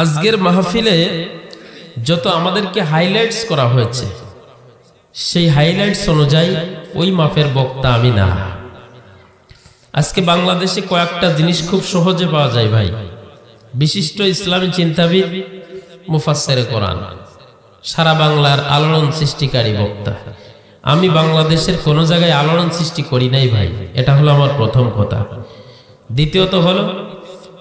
আজকের মাহফিলে যত আমাদেরকে হাইলাইটস করা হয়েছে সেই হাইলাইটস অনুযায়ী ওই মাপের বক্তা আমি না। আজকে বাংলাদেশে কয়েকটা জিনিস খুব সহজে পাওয়া যায় ভাই। বিশিষ্ট ইসলামী চিন্তাবিদ মুফাসের কোরআন সারা বাংলার আলোড়ন সৃষ্টিকারী বক্তা। আমি বাংলাদেশের কোনো জায়গায় আলোড়ন সৃষ্টি করি নাই ভাই এটা হলো আমার প্রথম কথা। দ্বিতীয়ত হলো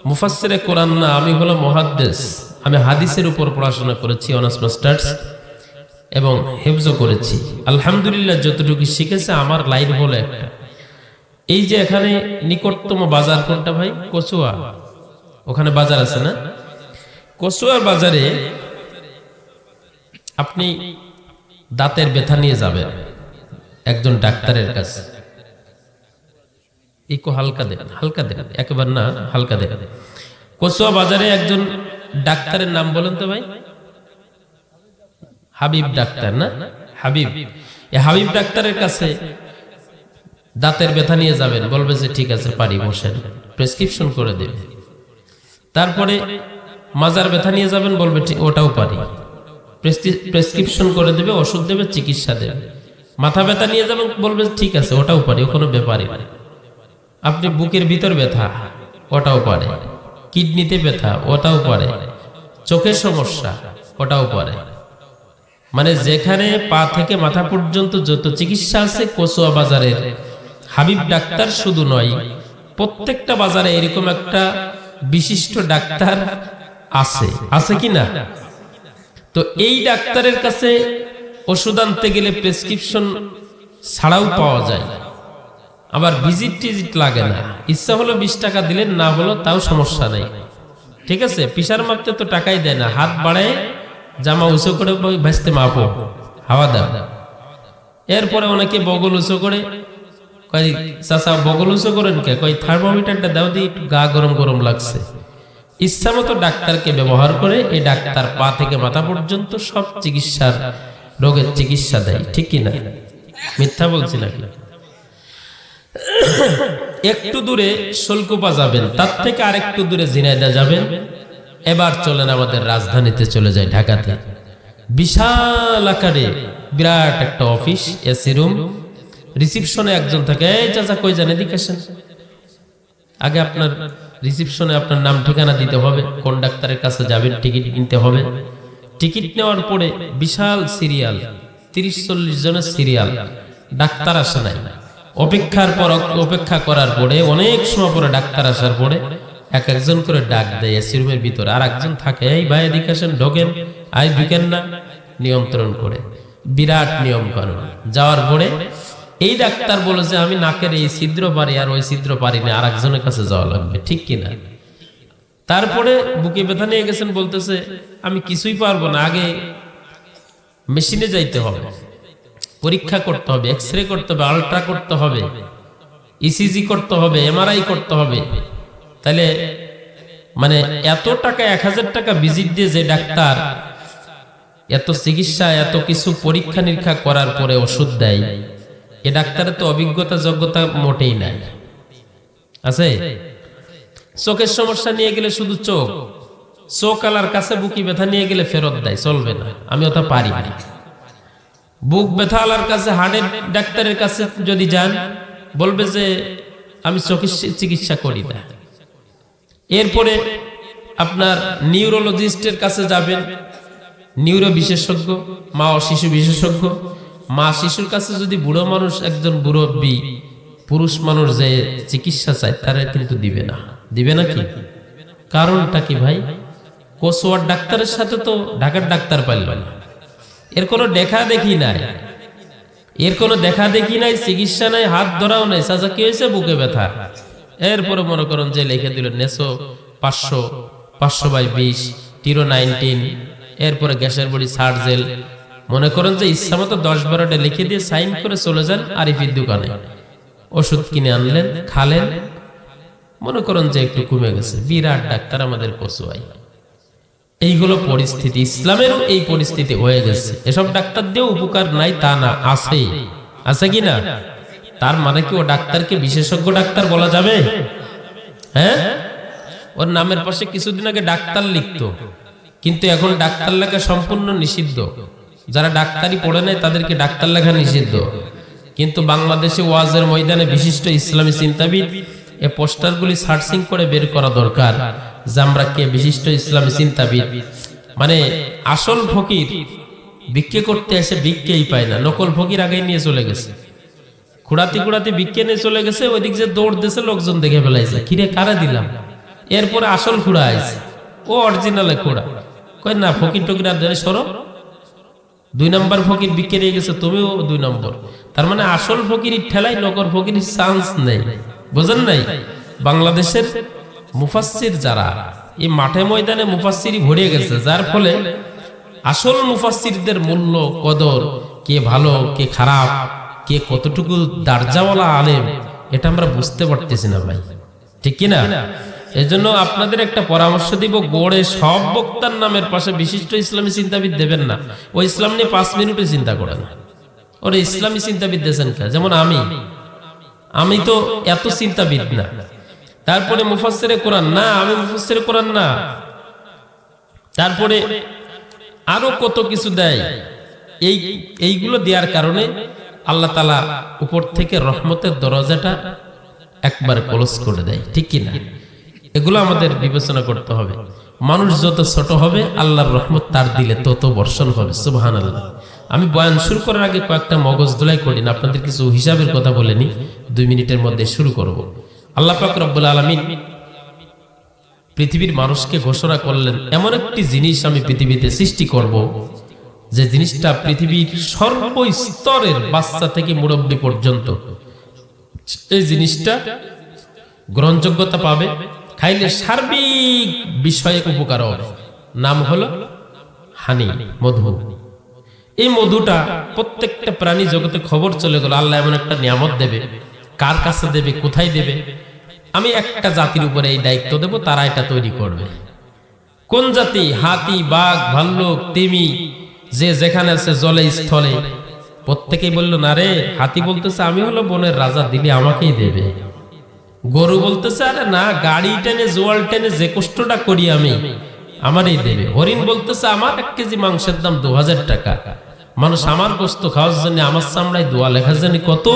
মুফাসসিরে কোরআন না, আমি হলো মহাদ্দেশ আমি হাদিসের উপর পড়াশোনা করেছি, অনার্স, মাস্টার্স, এবং হেফজও করেছি। আলহামদুলিল্লাহ, যতটুকু শিখেছে, আমার লাইন হলো একটা। এই যে এখানে নিকটতম বাজার কোনটা ভাই? কচুয়া। ওখানে বাজার আছে না? কচুয়ার বাজারে আপনি দাঁতের ব্যথা নিয়ে যাবেন, একজন ডাক্তারের কাছে। একটু হালকা দেন হালকা দেন একেবারে না, হালকা দেন কচুয়া বাজারে একজন ডাক্তারের নাম বলেন তো ভাই? হাবিব ডাক্তার না? হাবিব। হাবিব ডাক্তারের কাছে দাঁতের ব্যথা নিয়ে যাবেন, বলবে যে ঠিক আছে, পারি, বসেন। প্রেসক্রিপশন করে দেবে। তারপরে মাজার ব্যথা নিয়ে যাবেন, বলবে ওটাও পারি। প্রেসক্রিপশন করে দেবে, ওষুধ দেবে, চিকিৎসা দেবে। মাথা ব্যথা নিয়ে যাবেন, বলবে ঠিক আছে, ওটাও পারি, কোনো ব্যাপারই না। আপনি বুকের ভিতর ব্যথা, ওটাও পারে। কিডনিতে ব্যথা, ওটাও পারে। চোখের সমস্যা, ওটাও পারে। মানে যেখানে পা থেকে মাথা পর্যন্ত যত চিকিৎসা আছে কচুয়া বাজারের, হাবিব ডাক্তার শুধু নয়, প্রত্যেকটা বাজারে এরকম একটা বিশিষ্ট ডাক্তার আছে। আছে কি না? তো এই ডাক্তারের কাছে ওষুধ আনতে গেলে প্রেসক্রিপশন ছাড়াও পাওয়া যায়। আবার ভিজিট টিজিট লাগে না। ইচ্ছা হলো বিশ টাকা দিলেন, না হলো তাও সমস্যা নেই। ঠিক আছে? পিসার মাপতে তো টাকাই দেয় না। হাত বাড়ায় জামা উঁচু করে ভাসতে মাপো। হাওয়া দাও। এরপরে অনেকে বগল উঁচু করে। কয়, চাচা, বগল উঁচু করেন কে? কয়, থার্মোমিটারটা দাও দিয়ে একটু গা গরম গরম লাগছে। ইচ্ছা মতো ডাক্তারকে ব্যবহার করে এই ডাক্তার পা থেকে মাথা পর্যন্ত সব চিকিৎসার রোগের চিকিৎসা দেয়। ঠিক কি না মিথ্যা বলছি নাকি? একটু দূরে শোলকুপা যাবেন, তার থেকে আরেকটু দূরে ঝিনাইদা যাবেন। এবার চলেন আমাদের রাজধানীতে চলে যায় ঢাকাতে। বিশাল আকারে বিরাট একটা অফিস, এসি রুম। রিসিপশনে একজন থাকে, এই চাচা কই জানে এদিকে আগে আপনার রিসিপশনে আপনার নাম, ঠিকানা দিতে হবে, কোন ডাক্তারের কাছে যাবেন, টিকিট কিনতে হবে। টিকিট নেওয়ার পরে বিশাল সিরিয়াল, তিরিশ চল্লিশ জনের সিরিয়াল, ডাক্তার আসে নাই। অপেক্ষার পর অপেক্ষা করার পরে, অনেক সময় পরে ডাক্তার আসার পরে এক একজন করে ডাক দেয় এসি রুমের ভিতরে। আর একজন থাকে, এই ভাই এদিকে আসেন, ঢোকেন। আই ঢুকেন না। নিয়ন্ত্রণ করে। বিরাট নিয়ম কানুন। যাওয়ার পরে এই ডাক্তার বলে যে, আমি নাকের এই ছিদ্র পারি আর ওই ছিদ্র পারি না, আর একজনের কাছে যাওয়া লাগবে, ঠিক কিনা তারপরে বুকে ব্যথা নিয়ে গেছেন, বলতেছে, আমি কিছুই পারব না, আগে মেশিনে যাইতে হবে। পরীক্ষা করতে হবে এক্স রে করতে হবে আলট্রা করতে হবে ইসিজি করতে হবে এমআরআই করতে হবে। তাহলে মানে এত টাকা, এক হাজার টাকা ভিজিট দিয়ে যে ডাক্তার এত চিকিৎসা, এত কিছু পরীক্ষা নিরীক্ষা করার পরে ওষুধ দেয়, এ ডাক্তারের তো অভিজ্ঞতা, যোগ্যতা মোটেই নাই। আছে? চোখের সমস্যা নিয়ে গেলে শুধু চোখ চোখ আলার কাছে বুকি ব্যথা নিয়ে গেলে ফেরত দেয়, চলবে না, আমি ওটা পারি না। বুক ব্যথা কাছে হার্টের ডাক্তারের কাছে যদি যান, বলবে যে, আমি চোখের চিকিৎসা করি না। এরপরে আপনার নিউরোলজিস্টের কাছে যাবেন নিউরো বিশেষজ্ঞ মা ও শিশু বিশেষজ্ঞ। মা শিশুর কাছে যদি বুড়ো মানুষ, একজন মুরব্বী পুরুষ মানুষ যে চিকিৎসা চায়, তারা কিন্তু দিবে না। দিবে না কি? কারণটা কি ভাই? কোসোয়ার ডাক্তারের সাথে তো ঢাকার ডাক্তার পাইল না। এর কোনো দেখা দেখি নাই। এর কোনো দেখা দেখি নাই, চিকিৎসা নাই, হাত ধরাও নাই। চাচা, কি হয়েছে? বুকে ব্যথা। এরপরে মনে করেন যে লিখে দিল নেশো পাঁচশো পাঁচশো বাই বিশ, টিরো নাইনটিন। এরপরে গ্যাসের বড়ি সার্জেল মনে করেন যে ইচ্ছা মতো দশ বারোটা লিখে দিয়ে সাইন করে চলে যান আরিফির দোকানে। ওষুধ কিনে আনলেন, খালেন। মনে করেন যে একটু কমে গেছে। বিরাট ডাক্তার আমাদের কচুয়াই এইগুলো পরিস্থিতি। ইসলামেরও এই পরিস্থিতি হয়ে গেছে। এসব ডাক্তার দিয়ে উপকার নাই, তা না আছে আছে কি না? তার মানে কি ও ডাক্তারকে বিশেষজ্ঞ ডাক্তার বলা যাবে? হ্যাঁ? ওর নামের পাশে কিছুদিন আগে ডাক্তার লিখতো। কিন্তু এখন ডাক্তার লেখা সম্পূর্ণ নিষিদ্ধ। যারা ডাক্তারি পড়ে নেয়, তাদেরকে ডাক্তার লেখা নিষিদ্ধ। কিন্তু বাংলাদেশে ওয়াজের ময়দানে বিশিষ্ট ইসলামী চিন্তাবিদ এ পোস্টারগুলি সার্চিং করে বের করা দরকার। যে কে বিশিষ্ট ইসলামী চিন্তাবিদ। মানে আসল ফকির ভিক্ষে করতে এসে ভিক্ষেই পায় না। নকল ফকির আগে নিয়ে চলে গেছে। খুঁড়াতে খুঁড়াতে ভিক্ষে নিয়ে চলে গেছে, ওইদিক যে দৌড় দিয়েছে লোকজন দেখে ফেলাইছে। কিরে, কারা দিলাম? এরপরে আসল খুঁড়া আইছে। ও অরিজিনালে খুঁড়া। কই না, ফকির টকির আর ধরে সরো। দুই নম্বর ফকির বিকে নিয়ে গেছে, তুমিও দুই নম্বর। তার মানে আসল ফকির ঠেলাই নকর ফকির চান্স নেই। বুঝেন নাই? বাংলাদেশের মুফাসসির যারা, এই মাঠে ময়দানে মুফাসসিরই ভরে গেছে, যার ফলে আসল মুফাসসিরদের মূল্য, কদর, কে ভালো, কে খারাপ, কে কতটুকু দার্জাওয়ালা আলেম, এটা আমরা বুঝতে পারতেছি না ভাই। ঠিক কিনা এজন্য আপনাদের একটা পরামর্শ দিব, গড়ে সব বক্তার নামের পাশে বিশিষ্ট ইসলামী চিন্তাবিদ দেবেন না। ও ইসলাম নিয়ে পাঁচ মিনিটে চিন্তা করেন। ওরা ইসলামী চিন্তাবিদ কে? যেমন আমি। আমি তো এত চিন্তাবিদ না। তারপরে মুফাসসিরে কোরআন, না, আমি মুফাসসিরে কোরআন না। তারপরে আরও কত কিছু দেয়, এই, এইগুলো দেওয়ার কারণে আল্লাহ তালা উপর থেকে রহমতের দরজাটা একবার ক্লোজ করে দেয়, ঠিক কিনা? এগুলো আমাদের বিবেচনা করতে হবে। মানুষ যত ছোট হবে, আল্লাহর রহমত তার দিলে তত বর্ষণ হবে সুবহান আল্লাহ আমি বয়ান শুরু করার আগে কয়েকটা মগজ দোলাই করি না, আপনাদের কিছু হিসাবের কথা বলে নি, দুই মিনিটের মধ্যে শুরু করব। আল্লাহ পাক রব্বুল আলমিন পৃথিবীর মানুষকে ঘোষণা করলেন, এমন একটি জিনিস আমি পৃথিবীতে সৃষ্টি করব, যে জিনিসটা পৃথিবীর সর্বস্তরের বাচ্চা থেকে মুরব্বী পর্যন্ত। এই জিনিসটা গ্রহণযোগ্যতা পাবে, খাইলে সার্বিক বিষয়ে উপকার হবে। নাম হলো হানি, মধু। এই মধুটা প্রত্যেকটা প্রাণী জগতে খবর চলে গেল, আল্লাহ এমন একটা নিয়ামত দেবে। কার কাছে দেবে, কোথায় দেবে? আমি একটা জাতির উপরে এই দায়িত্ব দেব, তারা এটা তৈরি করবে। কোন জাতি? হাতি, বাঘ, ভাল্লুক, তিমি, যে যেখানে আছে, জলে, স্থলে। প্রত্যেকেই বলল, না রে, হাতি বলতেছে, আমি হলো বনের রাজা, দিলে আমাকেই দেবে। গরু বলতেছে, আরে না, গাড়ি টেনে, জোয়াল টেনে, যে কষ্টটা করি আমি, আমারই দেবে। হরিণ বলতেছে, আমার এক কেজি মাংসের দাম দু হাজার টাকা। মানুষ আমার গোস্ত খাওয়ার জন্য, আমার চামড়ায় দোয়া লেখার জন্য কত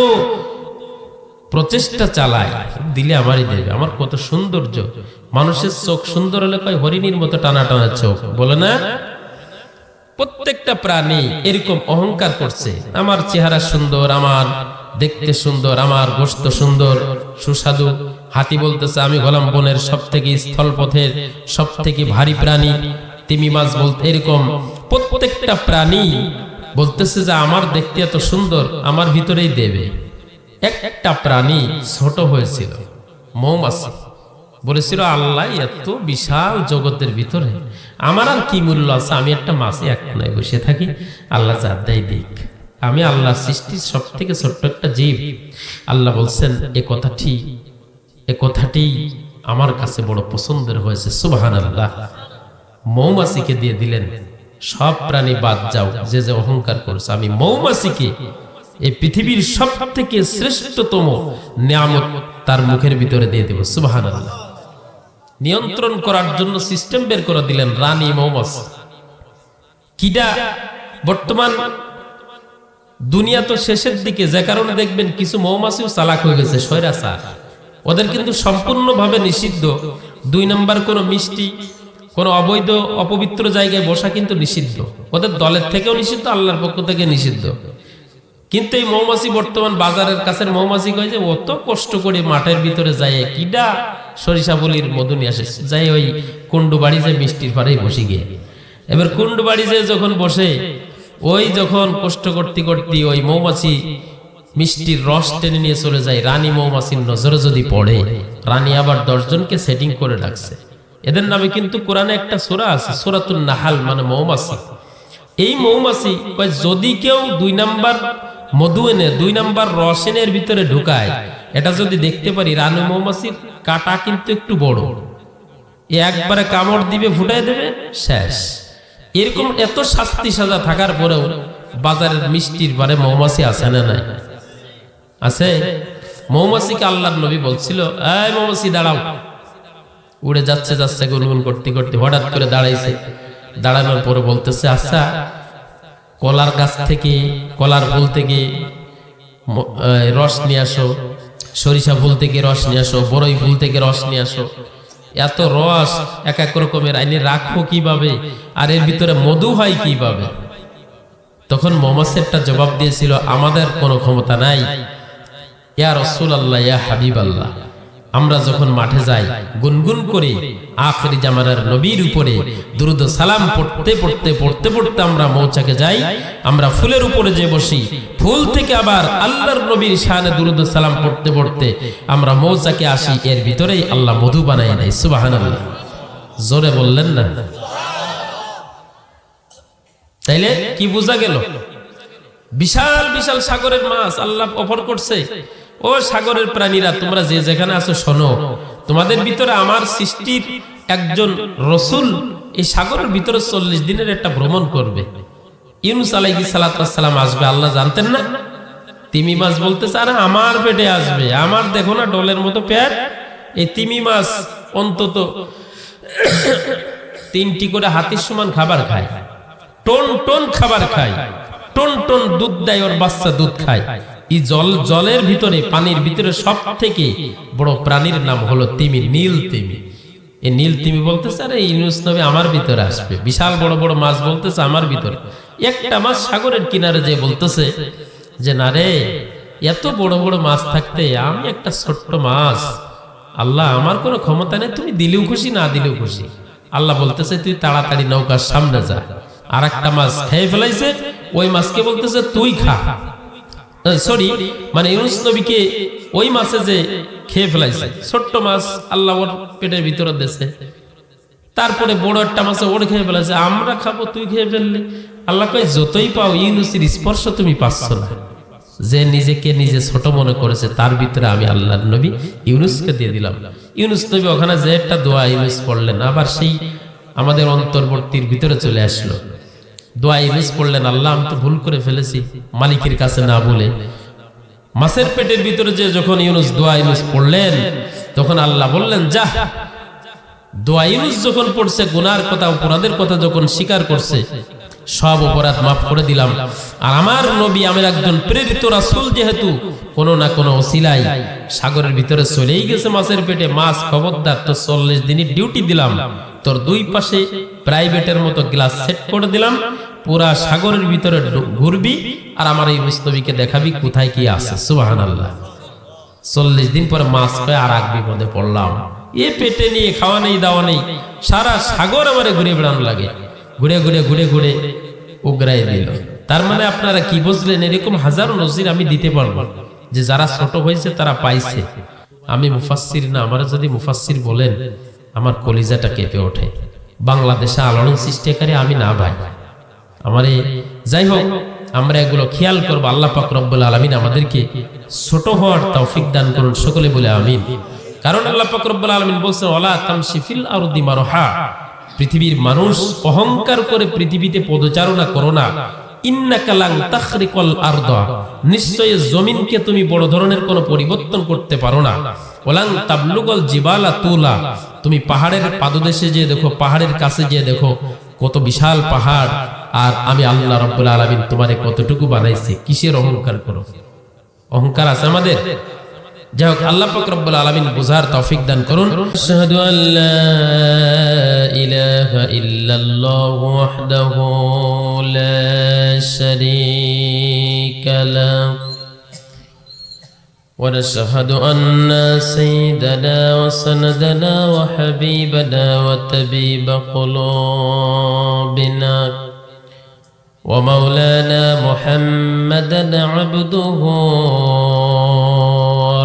প্রচেষ্টা চালায় দিলে আমারই দেবে। আমার কত সৌন্দর্য। মানুষের চোখ সুন্দর হলে কয় হরিণীর মতো টানা টানা চোখ, বলে না? প্রত্যেকটা প্রাণী এরকম অহংকার করছে। আমার চেহারা সুন্দর, আমার দেখতে সুন্দর, আমার গোস্ত সুন্দর, সুস্বাদু। হাতি বলতেছে, আমি গোলাম বনের সব থেকে স্থল পথের সব থেকে ভারী প্রাণী। তিমি মাছ বলতে এরকম প্রত্যেকটা প্রাণী বলতেছে যে, আমার দেখতে এত সুন্দর, আমার ভিতরেই দেবে। একটা প্রাণী ছোট হয়েছিল, মৌমাছি। বলেছিল, আল্লাহ, এত বিশাল জগতের ভিতরে আমার আর কি মূল্য আছে? আমি একটা মাছে এক কোনায় বসে থাকি। আল্লাহ যার দেয় দিক। আমি আল্লাহ সৃষ্টির সব থেকে ছোট্ট একটা জীব। আল্লাহ বলছেন, এ কথাটি এ কথাটি আমার কাছে বড় পছন্দের হয়েছে। সুবাহান আল্লাহ মৌমাছিকে দিয়ে দিলেন, সব প্রাণী বাদ যাও। যে যে অহংকার করছে, আমি মৌমাছিকে এই পৃথিবীর সব থেকে শ্রেষ্ঠতম নিয়ামত তার মুখের ভিতরে দিয়ে দেব সুবাহান নিয়ন্ত্রণ করার জন্য সিস্টেম বের করে দিলেন রানী মৌমাছি কিডা বর্তমান দুনিয়া তো শেষের দিকে, যে কারণে দেখবেন কিছু মৌমাছিও চালাক হয়ে গেছে সয়রাচার ওদের কিন্তু সম্পূর্ণভাবে নিষিদ্ধ। দুই নাম্বার কোনো মিষ্টি, কোনো অবৈধ, অপবিত্র জায়গায় বসা কিন্তু নিষিদ্ধ। ওদের দলের থেকেও নিষিদ্ধ, আল্লাহর পক্ষ থেকে নিষিদ্ধ। কিন্তু এই মৌমাছি বর্তমান বাজারের কাছের মৌমাছি কয় যে অত কষ্ট করে মাঠের ভিতরে যায় কিডা সরিষা বলির মধু নিয়ে আসে যাই ওই কুন্ডু বাড়ি যে মিষ্টির পাড়ে বসে গিয়ে। এবার কুন্ডু বাড়ি যে যখন বসে, ওই যখন কষ্ট করতে করতে ওই মৌমাছি মিষ্টির রস টেনে নিয়ে চলে যায়, রানী মৌমাছির নজরে যদি পড়ে, রানী আবার দশজনকে সেটিং করে রাখছে এদের নামে কিন্তু কোরআনে একটা সোরা আছে সোরাতুল নাহাল মানে মৌমাছি। এই মৌমাছি যদি কেউ দুই নাম্বার মধু এনে দুই নাম্বার রস এনে এর ভিতরে ঢুকায়। এটা যদি দেখতে পারি, রানী মৌমাছির কাটা কিন্তু একটু বড়। একবারে কামড় দিবে ফুটাই দেবে, শেষ। এরকম এত শাস্তি সাজা থাকার পরেও বাজারের মিষ্টির বারে মৌমাছি আছে না নাই? আছে? মৌমাছিকে আল্লাহর নবী বলছিল, এই মৌমাছি, দাঁড়াও। উড়ে যাচ্ছে যাচ্ছে গুনগুন করতে করতে হঠাৎ করে দাঁড়াইছে। দাঁড়ানোর পরে বলতেছে আচ্ছা কলার গাছ থেকে, কলার ফুল থেকে রস নিয়ে আসো, সরিষা ফুল থেকে রস নিয়ে আসো বড়ই ফুল থেকে রস নিয়ে আসো। এত রস এক এক রকমের, আইনে রাখব কীভাবে? আর এর ভিতরে মধু হয় কীভাবে? তখন মোহাম্মদ জবাব দিয়েছিল, আমাদের কোনো ক্ষমতা নাই। ইয়া রসুল আল্লাহ ইয়া হাবিব আল্লাহ আমরা যখন মাঠে যাই, গুনগুন করে, আখরি জামানার নবীর উপরে দুরুদ সালাম পড়তে পড়তে পড়তে পড়তে আমরা মৌচাকে যাই, আমরা ফুলের উপরে যে বসি, ফুল থেকে আবার আল্লাহর নবীর শানে দুরুদ সালাম পড়তে পড়তে আমরা মৌচাকে আসি, এর ভিতরেই আল্লাহ মধু বানাই দেয় সুবাহান জোরে বললেন না? তাইলে কি বোঝা গেল? বিশাল বিশাল সাগরের মাছ আল্লাহ অফার করছে। ও সাগরের প্রাণীরা, তোমরা যে যেখানে আছো শোনো। তোমাদের ভিতরে আমার সৃষ্টির একজন রসুল এই সাগরের ভিতরে চল্লিশ দিনের একটা ভ্রমণ করবে। ইউনুস আলাইহি সালাম আসবে, আল্লাহ জানতেন না? তিমি মাছ বলতেছে আরে আমার পেটে আসবে, আমার দেখো না ডলের মতো পেট। এই তিমি মাছ অন্তত তিনটি করে হাতির সমান খাবার খায়। টন টন খাবার খায়, টন টন দুধ দেয়, ওর বাচ্চা দুধ খায়। এই জল, জলের ভিতরে, পানির ভিতরে সব থেকে বড় প্রাণীর নাম হলো তিমি, নীল তিমি। এই নীল তিমি বলতেছে, আরে, ইউনুস নবী আমার ভিতরে আসবে। বিশাল বড় বড় মাছ বলতেছে, আমার ভিতরে। একটা মাছ সাগরের কিনারে যে বলতেছে যে, না রে, এত বড় বড় মাছ থাকতে আমি একটা ছোট্ট মাছ। আল্লাহ, আমার কোনো ক্ষমতা নেই, তুমি দিলেও খুশি, না দিলেও খুশি। আল্লাহ বলতেছে, তুই তাড়াতাড়ি নৌকার সামনে যা। আর একটা মাছ খেয়ে ফেলাইছে, ওই মাছকে বলতেছে, তুই খা। সরি মানে ইউনুস নবীকে ওই মাছে যে খেয়ে ফেলাইছে, ছোট্ট মাছ আল্লাহ ওর পেটের ভিতরে দেশে তারপরে বড় একটা মাছে ওর খেয়ে ফেলেছে আমরা খাব, তুই খেয়ে ফেললি। আল্লাহ কয়, যতই পাও ইউনুসের স্পর্শ তুমি পাচ্ছ না। যে নিজেকে নিজে ছোট মনে করেছে, তার ভিতরে আমি আল্লাহর নবী ইউনুসকে দিয়ে দিলাম। ইউনুস নবী ওখানে যে একটা দোয়া ইউনুস পড়লেন, আবার সেই আমাদের অন্তর্বর্তীর ভিতরে চলে আসলো। দোয়া ইউনুস পড়লেন আল্লাহ, আমি তো ভুল করে ফেলেছি, মালিকের কাছে না বলে। মাছের পেটের ভিতরে যে যখন ইউনুস দোয়া ইউনুস পড়লেন তখন আল্লাহ বললেন, যা, দোয়া ইউনুস যখন পড়ছে, গুনার কথা, অপরাধের কথা যখন স্বীকার করছে সব অপরাধ মাফ করে দিলাম। আর আমার নবী, আমার একজন প্রেরিত রাসূল যেহেতু, কোনো না কোনো ওসিলাই সাগরের ভিতরে চলেই গেছে মাছের পেটে। মাছ খবরদার তো চল্লিশ দিনের ডিউটি দিলাম। তোর দুই পাশে প্রাইভেটের মতো গ্লাস সেট করে দিলাম। পুরা সাগরের ভিতরে ঘুরবি আর আমার এই মুস্তবিকে দেখাবি কোথায় কি আছে। সুবাহান আল্লাহ চল্লিশ দিন পরে মাছ পেয়ে আর এক বিপদে পড়লাম। এ পেটে নিয়ে খাওয়া নেই, দাওয়া নেই। সারা সাগর আমারে ঘুরে বেড়ানো লাগে। ঘুরে ঘুরে ঘুরে ঘুরে উগরাই দিল। তার মানে আপনারা কি বুঝলেন? এরকম হাজারো নজির আমি দিতে পারব। যে যারা ছোট হয়েছে, তারা পাইছে। আমি মুফাসির না, আমার যদি মুফাসির বলেন, আমার কলিজাটা কেঁপে ওঠে। বাংলাদেশে আলোড়ন সৃষ্টিকারী আমি না ভাই। আমার, যাই হোক, আমরা এগুলো খেয়াল করব। আল্লাহ পাক রব্বুল আলমিন আমাদেরকে ছোট হওয়ার তৌফিক দান করুন, সকলে বলে আমিন। কারণ আল্লাহ পাক রব্বুল আলমিন বলছেন ওলা তামশিফিল আরদি মারহা। পৃথিবীর মানুষ অহংকার করে পৃথিবীতে পদচারণা করো না। নিশ্চয়ই জমিনকে তুমি বড় ধরনের কোনো পরিবর্তন করতে পারো না। তুলা। তুমি পাহাড়ের পাদদেশে দেখো, পাহাড়ের কাছে দেখো, কত বিশাল পাহাড়। আর আমি আল্লাহ তোমারে কতটুকু বানাইছি, কিসের অহংকার করো? অহংকার আছে আমাদের? যাই হোক আল্লাহ পাক রব্বুল আলামিন বুঝার তৌফিক দান করুন আশহাদু আল্লা ইলাহা ইল্লাল্লাহু ওয়াহদাহু লা শারীকা লাহু ونشهد أن سيدنا وسندنا وحبيبنا وطبيب قلوبنا ومولانا محمدا عبده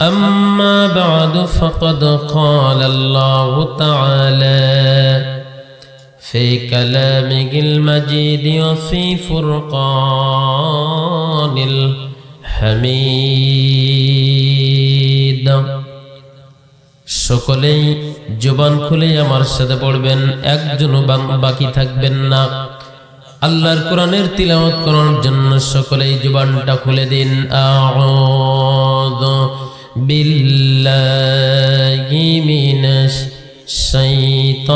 أما أما بعد فقد قال الله تعالى في كلامه المجيد وفي فرقان الحميد সকলেই জবান খুলে আমার সাথে পড়বেন একজনও বাং- বাকি থাকবেন না আল্লাহর কোরআনের তিলাওয়াত করার জন্য সকলেই জবানটা খুলে দিন আউযু بالله من الشيطان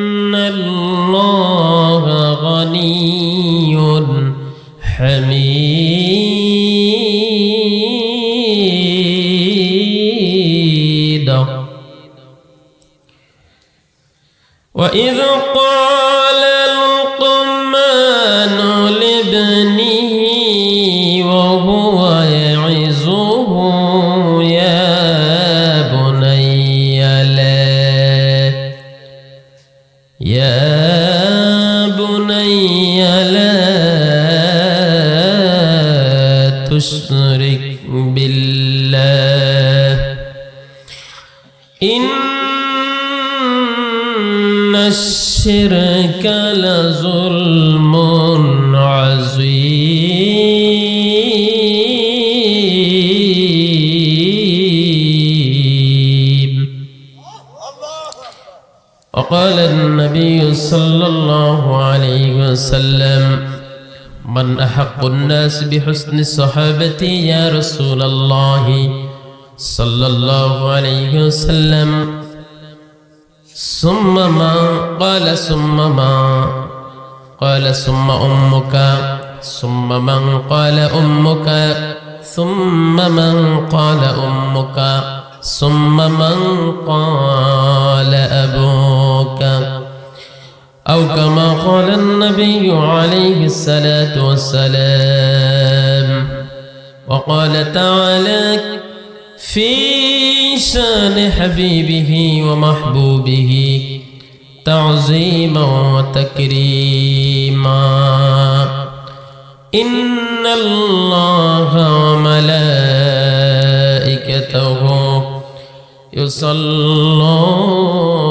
الله غني حميد وإذ قال لقمان لابنه تشرك بالله. إن الشرك لظلم عظيم. وقال النبي صلى الله عليه وسلم من أحق الناس بحسن الصحابة يا رسول الله صلى الله عليه وسلم. ثم ما قال ثم ما قال ثم أمك ثم من قال أمك ثم من قال أمك ثم من قال أبوك. أو كما قال النبي عليه الصلاة والسلام وقال تعالى في شأن حبيبه ومحبوبه تعظيما وتكريما إن الله وملائكته يصلون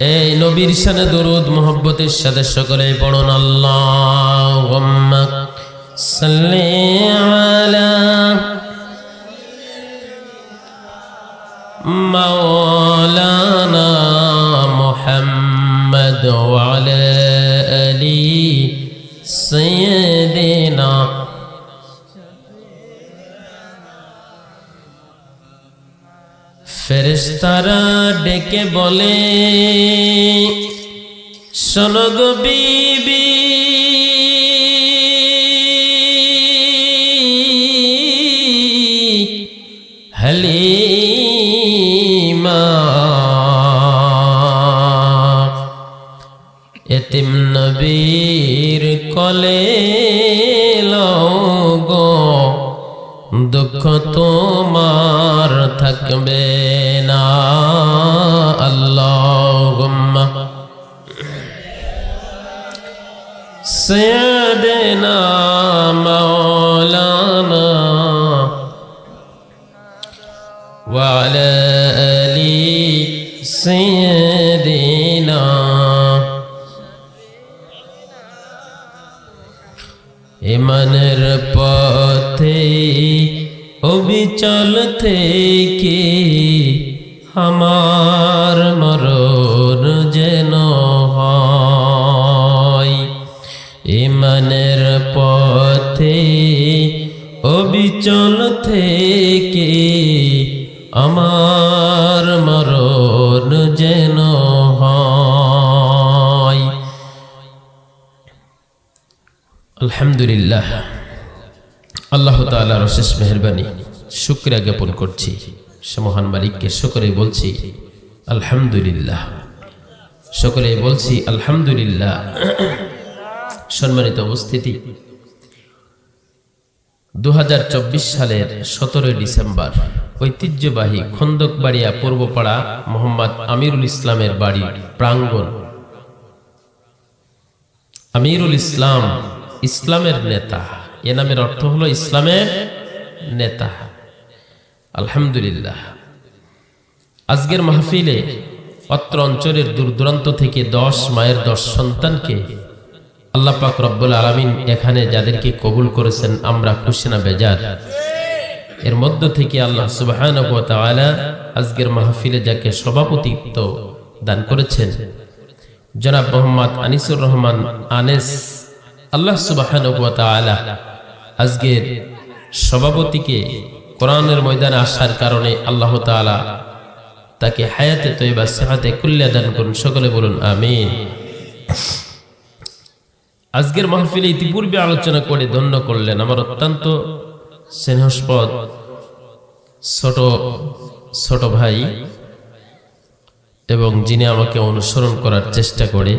এই নবীর সানে দরুদ মোহব্বতের সাথে সকলেই পড়ুন। আল্লাহ মাওলানা মোহাম্মদ আলী সৈয়দিনা ফেরেস্তারা ডেকে বলে শোনগ বিবি হালিমা এতিম নবীর কলে গো দুঃখ তোমার থাকবে। سيدنا مولانا وعلى آل سيدنا ইমানের পথে অবিচল থেকে আমার অবিচল থেকে আমার মরণ যেন আলহামদুলিল্লাহ। আল্লাহ তাআলার অশেষ মেহরবানি। শুক্রিয়া জ্ঞাপন করছি। সে মহান মালিককে সকলে বলছি, আলহামদুলিল্লাহ। সকলে বলছি, আলহামদুলিল্লাহ। সম্মানিত উপস্থিতি। দু হাজার চব্বিশ সালের সতেরোই ডিসেম্বর ঐতিহ্যবাহী খন্দকবাড়িয়া পূর্বপাড়া মোহাম্মদ আমিরুল ইসলামের বাড়ি প্রাঙ্গণ। আমিরুল ইসলাম ইসলামের নেতা। এ নামের অর্থ হলো ইসলামের নেতা। আলহামদুলিল্লাহ। আজকের মাহফিলে অত্র অঞ্চলের দূর দূরান্ত থেকে দশ মায়ের দশ সন্তানকে আল্লাহ পাক রব্বুল আলমিন এখানে যাদেরকে কবুল করেছেন, আমরা খুশি না বেজার। এর মধ্য থেকে আল্লাহ সুবাহ আজকের মাহফিলে যাকে সভাপতিত্ব দান করেছেন, জনাব মোহাম্মদ আনিসুর রহমান আনেস, আল্লাহ সুবাহ আজকের সভাপতিকে কোরআনের ময়দানে আসার কারণে আল্লাহ তাআলা তাকে হায়াতে তৈবা সেহাতে কুল্লিয়া দান করুন, সকলে বলুন, আমিন। আজকের মাহফিলে ইতিপূর্বে আলোচনা করে ধন্য করলেন আমার অত্যন্ত স্নেহস্পদ ছোট ছোট ভাই এবং যিনি আমাকে অনুসরণ করার চেষ্টা করে,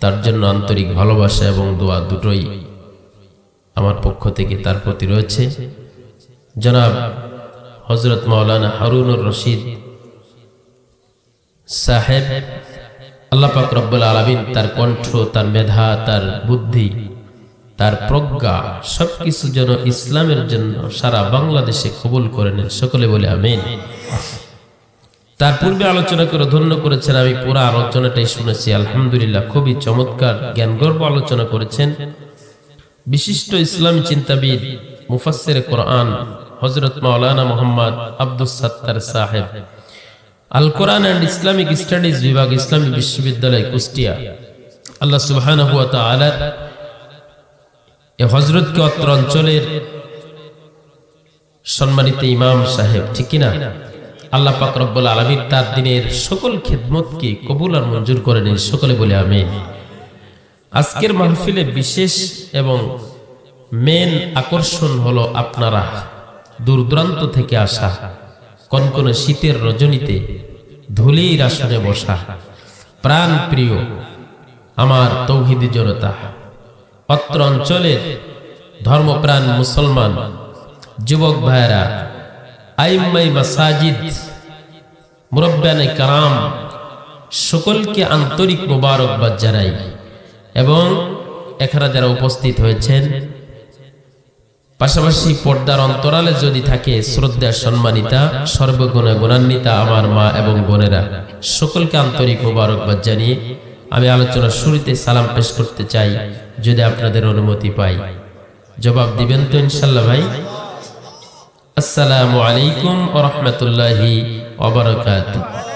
তার জন্য আন্তরিক ভালোবাসা এবং দোয়া দুটোই আমার পক্ষ থেকে তার প্রতি রয়েছে। জনাব হজরত মাওলানা হারুনুর রশিদ সাহেব আল্লাহ পাক রব্বুল আলমিন তার কণ্ঠ, তার মেধা, তার বুদ্ধি, তার প্রজ্ঞা সবকিছু যেন ইসলামের জন্য সারা বাংলাদেশে কবুল করে নেন। সকলে বলে আমিন। তার পূর্বে আলোচনা করে ধন্য করেছেন আমি পুরো আলোচনাটাই শুনেছি। আলহামদুলিল্লাহ, খুবই চমৎকার জ্ঞানগর্ব আলোচনা করেছেন। বিশিষ্ট ইসলামী চিন্তাবিদ মুফাসের কোরআন হজরত মাওলানা মোহাম্মদ আব্দুল সত্তার সাহেব। Al Quran and Islamic studies বিভাগ ইসলামী বিশ্ববিদ্যালয় কুষ্টিয়া। আল্লাহ সুবহান এ হজরতকে অত্র অঞ্চলের সম্মানিত ইমাম সাহেব, ঠিক কিনা? আল্লাহ পাক রব্বুল আলমীর তার দিনের সকল খেদমতকে কবুল আর মঞ্জুর করে নিন। সকলে বলে আমি আজকের মাহফিলে বিশেষ এবং মেন আকর্ষণ হলো আপনারা। দূর দূরান্ত থেকে আসা কোন কোন শীতের রজনীতে ধুলির আসনে বসা। প্রাণ প্রিয়, আমার তৌহিদি জনতা অত্র অঞ্চলের ধর্মপ্রাণ মুসলমান, যুবক ভাইরা আইম্মাই মাসাজিদ মুরব্বানে কারাম, সকলকে আন্তরিক মোবারকবাদ জানাই। এবং এখানে যারা উপস্থিত হয়েছেন পাশাপাশি পর্দার অন্তরালে যদি থাকে শ্রদ্ধা সম্মানিতা, সর্বগুণে গুণান্বিতা আমার মা এবং বোনেরা। সকলকে আন্তরিক মোবারকবাদ জানিয়ে আমি আলোচনার শুরুতে সালাম পেশ করতে চাই, যদি আপনাদের অনুমতি পাই। জবাব দিবেন তো ইনশাল্লাহ ভাই। আসসালামু আলাইকুম ওরহমতুল্লাহি ওবরাকাতুহু